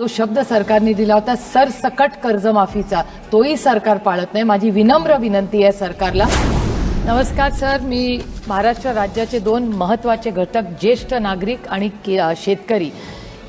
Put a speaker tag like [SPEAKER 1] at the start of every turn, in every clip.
[SPEAKER 1] जो शब्द सरकारने दिला होता सरसकट कर्जमाफीचा. तोही सरकार पाळत नाही. माझी विनम्र विनंती आहे सरकारला. नमस्कार सर. मी महाराष्ट्र राज्याचे दोन महत्त्वाचे घटक ज्येष्ठ नागरिक आणि के- शेतकरी.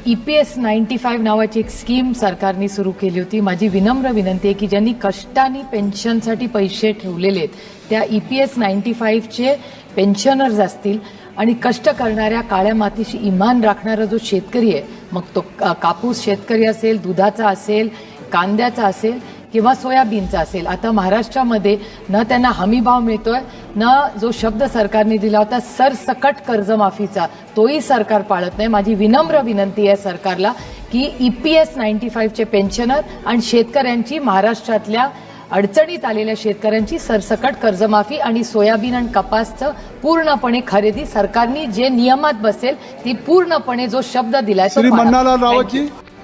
[SPEAKER 1] E P S ninety five नावाची एक स्कीम सरकारने सुरू केली होती. माझी विनम्र विनंती आहे की ज्यांनी कष्टाने पेन्शनसाठी पैसे ठेवलेले आहेत त्या ई पी एस नाईन्टी फाईव्हचे पेन्शनर्स असतील आणि कष्ट करणाऱ्या काळ्या मातीशी इमान राखणारा जो शेतकरी आहे मग तो कापूस शेतकरी असेल दुधाचा असेल कांद्याचा असेल किंवा सोयाबीनचा असेल. आता महाराष्ट्रामध्ये न त्यांना हमी भाव मिळतोय न जो शब्द सरकारने दिला होता सरसकट कर्जमाफीचा तोही सरकार पाळत नाही. माझी विनम्र विनंती आहे सरकारला की ई पी एस नाईन्टी फाईव्हचे पेन्शनर आणि शेतकऱ्यांची महाराष्ट्रातल्या अडचणीत आलेल्या शेतकऱ्यांची सरसकट कर्जमाफी आणि सोयाबीन आणि कपासचं पूर्णपणे खरेदी सरकारने जे नियमात बसेल ती पूर्णपणे जो शब्द दिलाय.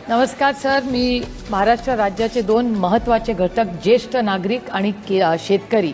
[SPEAKER 1] नमस्कार सर. मी महाराष्ट्र राज्याचे दोन महत्त्वाचे घटक ज्येष्ठ नागरिक आणि शेतकरी.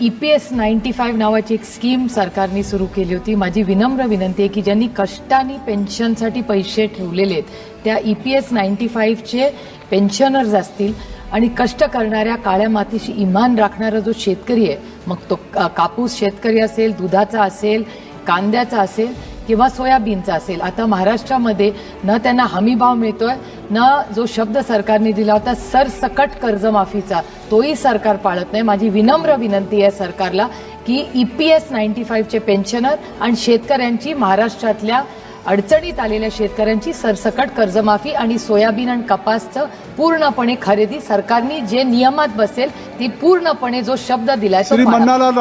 [SPEAKER 1] E P S ninety five नावाची एक स्कीम सरकारने सुरू केली होती. माझी विनम्र विनंती आहे की ज्यांनी कष्टाने पेन्शनसाठी पैसे ठेवलेले आहेत त्या ई पी एस नाईन्टी फाईव्हचे पेन्शनर्स असतील आणि कष्ट करणाऱ्या काळ्या मातीशी इमान राखणारा जो शेतकरी आहे मग तो कापूस शेतकरी असेल दुधाचा असेल कांद्याचा असेल किंवा सोयाबीनचा असेल. आता महाराष्ट्रामध्ये न त्यांना हमीभाव मिळतोय न जो शब्द सरकारने दिला होता सरसकट कर्जमाफीचा तोही सरकार पाळत नाही. माझी विनम्र विनंती आहे सरकारला की ई पी एस नाईन्टी फाईव्हचे पेन्शनर आणि शेतकऱ्यांची महाराष्ट्रातल्या अडचणीत आलेल्या शेतकऱ्यांची सरसकट कर्जमाफी आणि सोयाबीन आणि कपासचं पूर्णपणे खरेदी सरकारने जे नियमात बसेल ती पूर्णपणे जो शब्द दिलाय तो.
[SPEAKER 2] मन्नालाल